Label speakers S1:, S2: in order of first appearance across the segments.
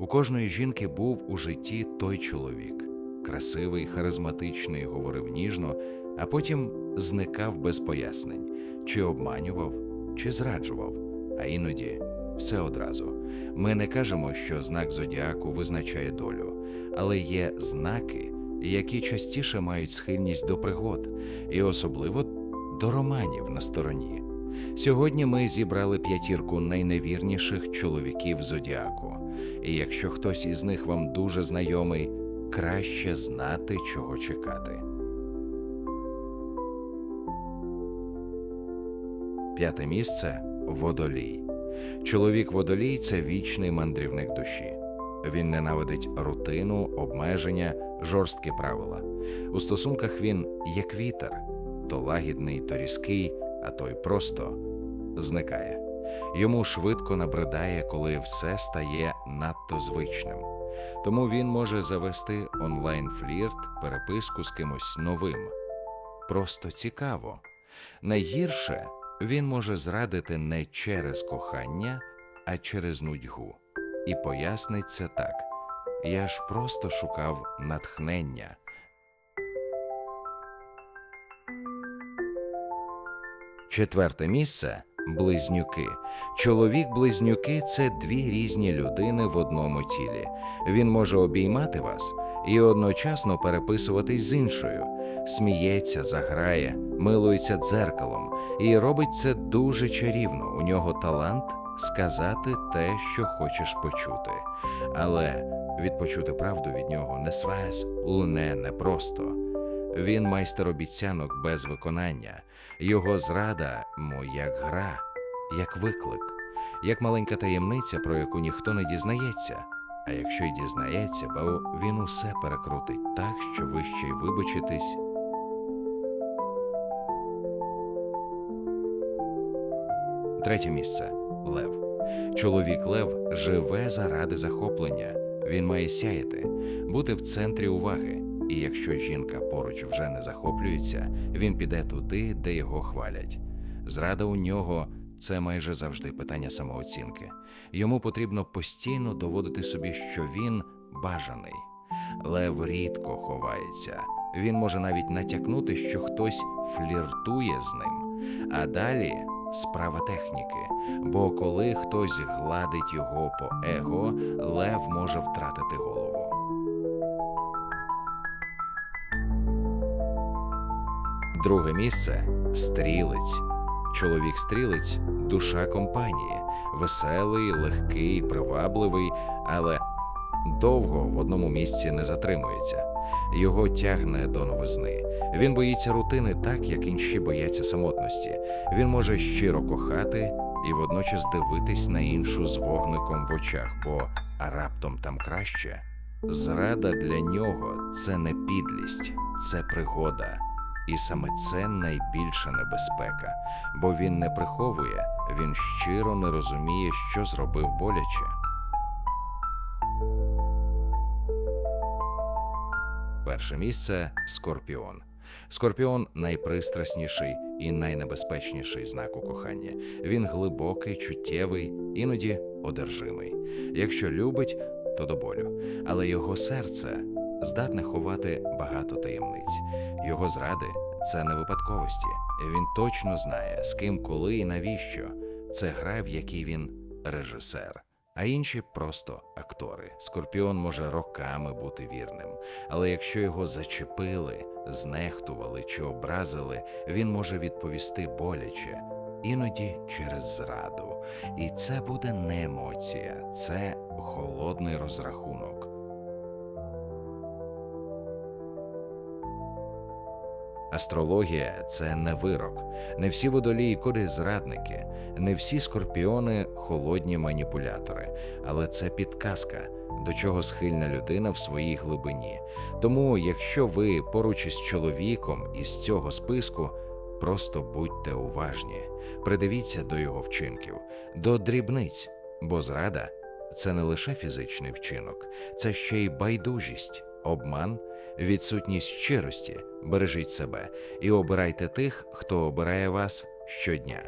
S1: У кожної жінки був у житті той чоловік, красивий, харизматичний, говорив ніжно, а потім зникав без пояснень, чи обманював, чи зраджував, а іноді все одразу. Ми не кажемо, що знак зодіаку визначає долю, але є знаки, які частіше мають схильність до пригод, і особливо до романів на стороні. Сьогодні ми зібрали п'ятірку найневірніших чоловіків зодіаку, і якщо хтось із них вам дуже знайомий, краще знати, чого чекати. П'яте місце водолій. Чоловік водолій це вічний мандрівник душі. Він ненавидить рутину, обмеження, жорсткі правила. У стосунках він як вітер, то лагідний, то різкий, а то й просто зникає. Йому швидко набридає, коли все стає надто звичним. Тому він може завести онлайн-флірт, переписку з кимось новим. Просто цікаво. Найгірше він може зрадити не через кохання, а через нудьгу. І пояснить це так: я ж просто шукав натхнення. Четверте місце близнюки. Чоловік-близнюки це дві різні людини в одному тілі. Він може обіймати вас і одночасно переписуватись з іншою, сміється, заграє, милується дзеркалом і робить це дуже чарівно. У нього талант сказати те, що хочеш почути. Але відпочути правду від нього не свес луне непросто. Він майстер обіцянок без виконання. Його зрада му як гра, як виклик, як маленька таємниця, про яку ніхто не дізнається. А якщо й дізнається, бо він усе перекрутить так, що ви ще й вибачитесь. Третє місце Лев. Чоловік Лев живе заради захоплення. Він має сяяти, бути в центрі уваги. І якщо жінка поруч вже не захоплюється, він піде туди, де його хвалять. Зрада у нього це майже завжди питання самооцінки. Йому потрібно постійно доводити собі, що він бажаний. Лев рідко ховається. Він може навіть натякнути, що хтось фліртує з ним. А далі справа техніки. Бо коли хтось гладить його по его, лев може втратити голову. Друге місце стрілець. Чоловік стрілець душа компанії, веселий, легкий, привабливий, але довго в одному місці не затримується. Його тягне до новизни. Він боїться рутини так, як інші бояться самотності. Він може щиро кохати і водночас дивитись на іншу з вогником в очах, бо раптом там краще. Зрада для нього це не підлість, це пригода. І саме це найбільша небезпека, бо він не приховує, він щиро не розуміє, що зробив боляче. Перше місце Скорпіон. Скорпіон найпристрасніший і найнебезпечніший знак у коханні. Він глибокий, чуттєвий, іноді одержимий. Якщо любить, то до болю. Але його серце здатне ховати багато таємниць. Його зради це не випадковості. Він точно знає, з ким, коли і навіщо. Це гра, в якій він режисер, а інші просто актори. Скорпіон може роками бути вірним, але якщо його зачепили, знехтували чи образили, він може відповісти боляче, іноді через зраду. І це буде не емоція, це холодний розрахунок. Астрологія це не вирок. Не всі водолії коди зрадники, не всі скорпіони холодні маніпулятори, але це підказка, до чого схильна людина в своїй глибині. Тому, якщо ви поруч із чоловіком із цього списку, просто будьте уважні, придивіться до його вчинків, до дрібниць, бо зрада це не лише фізичний вчинок, це ще й байдужість, обман, відсутність щирості. Бережіть себе і обирайте тих, хто обирає вас щодня.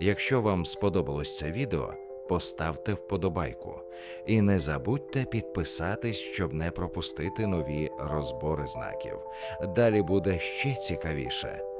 S1: Якщо вам сподобалось це відео, поставте вподобайку. І не забудьте підписатись, щоб не пропустити нові розбори знаків. Далі буде ще цікавіше.